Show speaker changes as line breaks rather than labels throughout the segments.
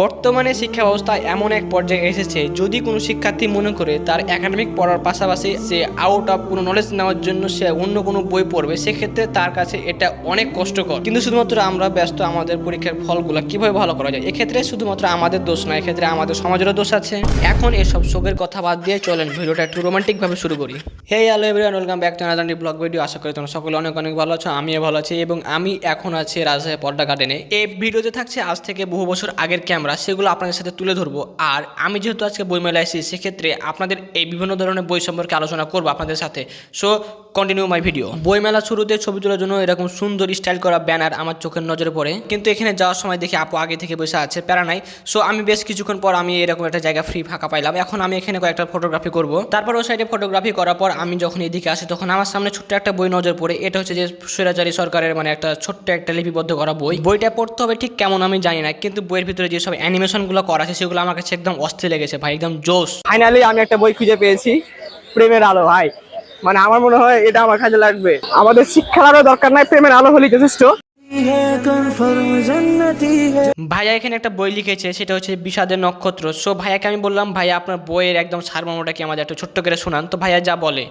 বর্তমানে শিক্ষা ব্যবস্থা এমন এক পর্যায়ে এসেছে, যদি কোনো শিক্ষার্থী মনে করে তার একাডেমিক পড়ার পাশাপাশি সে আউট অফ কোনো নলেজ নেওয়ার জন্য সে অন্য কোনো বই পড়বে, সেক্ষেত্রে তার কাছে এটা অনেক কষ্টকর। কিন্তু শুধুমাত্র আমরা ব্যস্ত, আমাদের পরীক্ষার ফলগুলো কীভাবে ভালো করা যায়? এক্ষেত্রে শুধুমাত্র আমাদের দোষ নয়, এক্ষেত্রে আমাদের সমাজেরও দোষ আছে। এখন এসব শোকের কথা বাদ দিয়ে চলেন, ভিডিওটা একটু রোমান্টিকভাবে শুরু করি। Hey hello everyone welcome back to another blog video আশা করি তোমরা সকলে অনেক অনেক ভালো আছো, আমিও ভালো আছি এবং আমি এখন আছি রাজশাহী পর্দা গার্ডেনে এই ভিডিওতে থাকছে আজ থেকে বহু বছর আগের ক্যামেরা সেগুলো আপনাদের সাথে তুলে ধরবো। আর আমি যেহেতু আজকে বইমেলা এসেছি, সেক্ষেত্রে আপনাদের এই বিভিন্ন ধরনের বই সম্পর্কে আলোচনা করব আপনাদের সাথে। সো কন্টিনিউ মাই ভিডিও বইমেলা শুরুতে ছবি তোলার জন্য এরকম সুন্দর স্টাইল করা ব্যানার আমার চোখের নজরে পড়ে। কিন্তু এখানে যাওয়ার সময় দেখি আপু আগে থেকে বসে আছে প্যারা নাই। সো আমি বেশ কিছুক্ষণ পর আমি এরকম একটা জায়গা ফ্রি ফাঁকা পাইলাম। এখন আমি এখানে কয়েকটা ফটোগ্রাফি করব। তারপর ওই সাইডে ফটোগ্রাফি করার পর আমি যখন এদিকে আসি তখন আমার সামনে ছোট্ট একটা বই নজর পড়ে। এটা হচ্ছে যে স্বৈরাচারী সরকারের মানে একটা ছোট্ট একটা লিপিবদ্ধ করা বই। বইটা পড়তে হবে ঠিক কেমন আমি জানি না কিন্তু বইয়ের ভিতরে যেসব অ্যানিমেশনগুলো করা আছে সেগুলো আমার কাছে একদম অস্থির লেগেছে ভাই একদম জোশ।
ফাইনালি আমি একটা বই খুঁজে পেয়েছি প্রেমের আলো ভাই। মানে আমার মনে হয় এটা আমার কাজে লাগবে। আমাদের শিক্ষার আরও দরকার নাই, প্রেমের আলো হলেই যথেষ্ট।
ভাইয়া এখানে একটা বই লিখেছে, সেটা হচ্ছে বিষাদের নক্ষত্র। সো ভাইয়াকে আমি বললাম, ভাইয়া, আপনার বইয়ের একদম সারমর্মটা কি আমাদের একটা ছোট্ট করে শোনান। তো ভাইয়া যা বলে।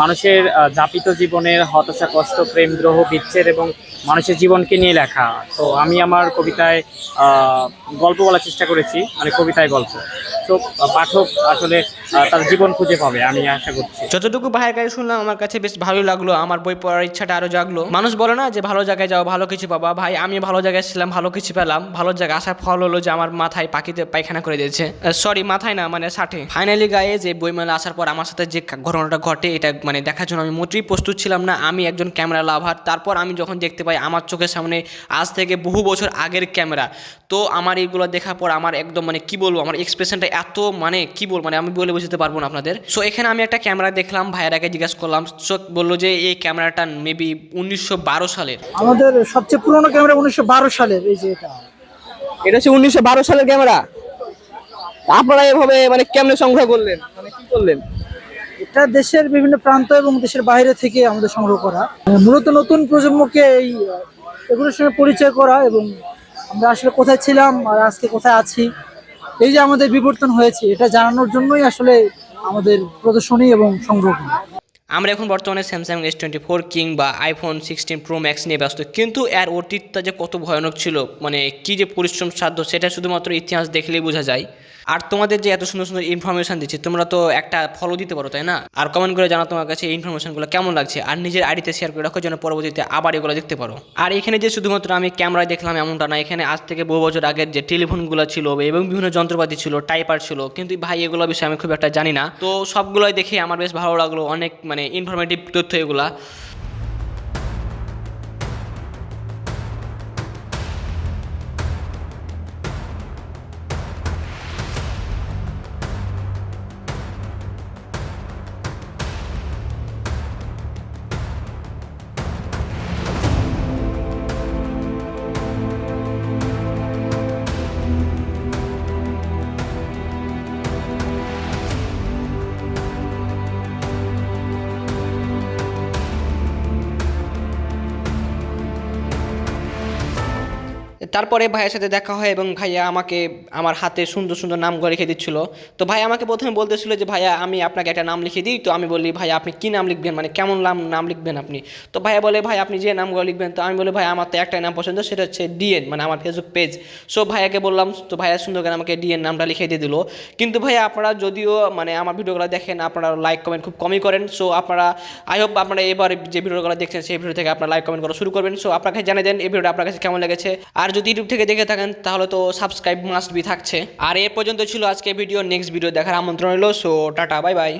মানুষের যাপিত জীবনের হতাশা, কষ্ট, প্রেম দ্রোহ বিচ্ছেদ এবং মানুষের জীবনকে নিয়ে লেখা। তো আমি আমার কবিতায় গল্প বলার চেষ্টা করেছি মানে কবিতায় গল্প। তো পাঠক আসলে তার জীবন খুঁজে পাবে, আমি আশা করছি।
যতটুকু ভাইয়ের কাছে শুনলাম, আমার কাছে বেশ ভালোই লাগল, আমার বই পড়ার ইচ্ছাটা আরও জাগলো। মানুষ বলে না যে, ভালো জায়গায় যাও, ভালো কিছু পাবা। ভাই আমি ভালো জায়গায় ছিলাম ভালো কিছু পেলাম। ভালো জায়গায় আসার ফল হলো যে, আমার মাথায় পাখিতে পায়খানা করে দিয়েছে। সরি মাথায় না মানে ষাটে ফাইনালি গায়ে যে বইমেলা আসার পর আমার সাথে যে ঘটনাটা ঘটে এটা মানে দেখার জন্য আমি মোটেই প্রস্তুত ছিলাম না। আমি একজন ক্যামেরা লাভার। তারপর আমি যখন দেখতে পাই আমার চোখের সামনে আজ থেকে বহু বছর আগের ক্যামেরা। তো আমার এইগুলো দেখার পর আমার একদম মানে কি বলব আমার এক্সপ্রেশনটা এত মানে কি বলব মানে আমি বলে বুঝতে পারব না আপনাদের। সো এখানে আমি একটা ক্যামেরা দেখলাম ভাইয়ারাকে জিজ্ঞাসা করলাম। সো বলল যে এই ক্যামেরাটা মেবি উনিশশো বারো সালের।
আমাদের সবচেয়ে পুরনো ক্যামেরা উনিশশো বারো সালের এই যে এটা।
এটা হচ্ছে উনিশশো বারো সালের ক্যামেরা। আপনারা এভাবে মানে কেমনে সংগ্রহ করলেন? মানে কি করলেন?
এটা দেশের বিভিন্ন প্রান্ত এবং দেশের বাইরে থেকে আমাদের সংগ্রহ করা। মূলত নতুন প্রজন্মকে এই এগুলোর সঙ্গে পরিচয় করা এবং আমরা আসলে কোথায় ছিলাম আর আজকে কোথায় আছি, এই যে আমাদের বিবর্তন হয়েছে, এটা জানানোর জন্যই আসলে আমাদের প্রদর্শনী এবং সংগ্রহ
আমরা এখন বর্তমানে স্যামসাং এস টোয়েন্টি ফোর কিংবা আইফোন সিক্সটিন প্রো ম্যাক্স নিয়ে ব্যস্ত। কিন্তু এর অতীতটা যে কত ভয়ানক ছিল মানে কী যে পরিশ্রম সাধ্য, সেটা শুধুমাত্র ইতিহাস দেখলেই বোঝা যায়। আর তোমাদের যে এত সুন্দর সুন্দর ইনফরমেশন দিচ্ছি, তোমরা তো একটা ফলো দিতে পারো, তাই না? আর কমেন্ট করে জানা তোমার কাছে এই ইনফরমেশনগুলো কেমন লাগছে, আর নিজের আইডিতে শেয়ার করে রাখো, যেন পরবর্তীতে আবার এগুলো দেখতে পারো। আর এখানে যে শুধুমাত্র আমি ক্যামেরায় দেখলাম এমনটা না, এখানে আজ থেকে বহু বছর আগের যে টেলিফোনগুলো ছিল এবং বিভিন্ন যন্ত্রপাতি ছিল টাইপার ছিল, কিন্তু ভাই এগুলো বিষয়ে আমি খুব একটা জানি না। তো সবগুলোই দেখে আমার বেশ ভালো লাগল, অনেক মানে ইনফরমেটিভ তথ্য এগুলা। তারপরে ভাইয়ের সাথে দেখা হয় এবং ভাইয়া আমাকে আমার হাতে সুন্দর সুন্দর নাম নামগুলো লিখে দিচ্ছিল। তো ভাই আমাকে প্রথমে বলতেছিল যে, ভাইয়া, আমি আপনাকে একটা নাম লিখে দিই। তো আমি বলি ভাই আপনি কী নাম লিখবেন? মানে কেমন নাম নাম লিখবেন আপনি? তো ভাইয়া বলে, ভাই, আপনি যে নামগুলো লিখবেন, তো আমি বলি ভাই আমার তো একটাই নাম পছন্দ, সেটা হচ্ছে ডিএন মানে আমার ফেসবুক পেজ সো ভাইয়াকে বললাম, তো ভাইয়া, সুন্দর করে আমাকে ডিএন নামটা লিখে দিয়ে দিল। কিন্তু ভাইয়া, আপনারা যদিও মানে আমার ভিডিওগুলো দেখেন, আপনারা লাইক কমেন্ট খুব কমই করেন। সো আপনারা আই হোপ আপনারা এবার যে ভিডিওগুলো দেখছেন, সেই ভিডিও থেকে আপনারা লাইক কমেন্ট করা শুরু করবেন। সো আপনাকে জানিয়ে দেন, এই ভিডিওটা আপনার কাছে কেমন লেগেছে। আর যদি ইউটিউব থেকে দেখে থাকেন, তাহলে তো সাবস্ক্রাইব মাস্ট বি থাকছে। আর এ পর্যন্ত ছিল আজকে ভিডিও নেক্সট ভিডিও দেখার আমন্ত্রণ রইল সো টাটা বাই বাই